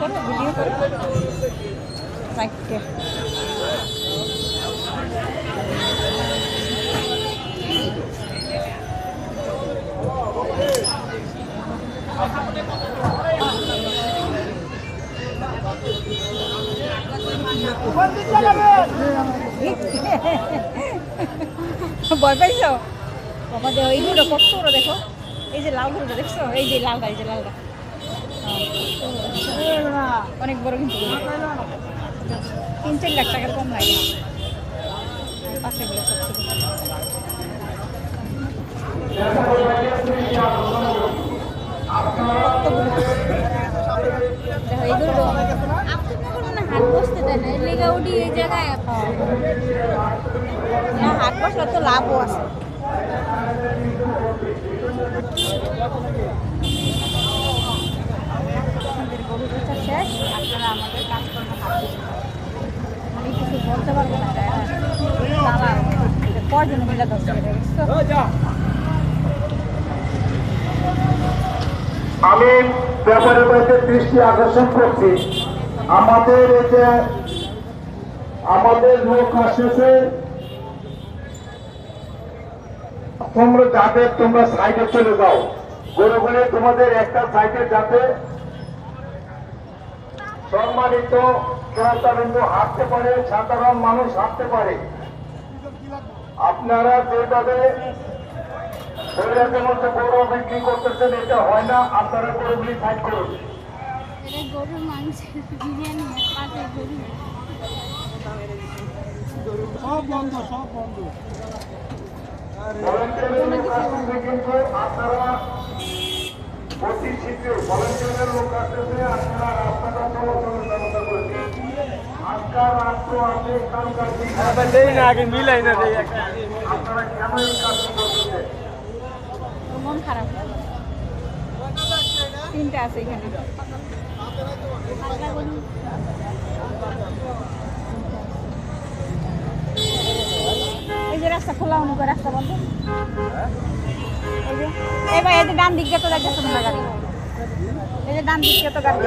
করো ভিডিও করো। চারটে ভয় পাইছো? দেখো এইগুলো কত দেখো। এই যে লাল দেখছ? এই যে লালটা এই যে লালটা হ্যাঁ। অনেক বড় কিন্তু তিন চার লাখ টাকার কম লাগে পাশে গুলো হাট বসতে না লেগে উঠি বসলে তো লাভও আছে আমাদের গরু বেচা শেষ আপনারা আমি কিছু বলতে দৃষ্টি আকর্ষণ করছি। আমাদের যে, আমাদের লোক আসতেছে, তোমরা যাতে তোমরা সাইডে চলে যাও। গরুগুলি তোমাদের একটা সাইডে যাতে সম্মানিত জনতাবিন্দু হাঁটতে পারে সাধারণ মানুষ হাঁটতে পারে। আপনারা যেভাবে শরীরের মধ্যে গরু বিক্রি করতেছেন এটা হয় না। আপনারা গরুগুলি সাইড করুন। সব বন্ধ সব বন্ধ। কিন্তু আপনারা অতি শীঘ্র ভলেন্টিয়ারের লোক আসতেছে আপনারা রাস্তাটা চলাচলের ব্যবস্থা করে দিন আজকাল রাষ্ট্র আছে কালকার দিন আছে। দেই না আগে মিলাই না আপনারা কেন এই কাজটি করতেছেন? মন খারাপ। তিনটা আছে এখানে। এই যে রাস্তা খোলা অনুকূল রাস্তা বন্ধ। এই ভাই, এই যে ডান দিকে তো যাইতেছে তোমরা গাড়ি এই ডান দিকে তো গাড়ি।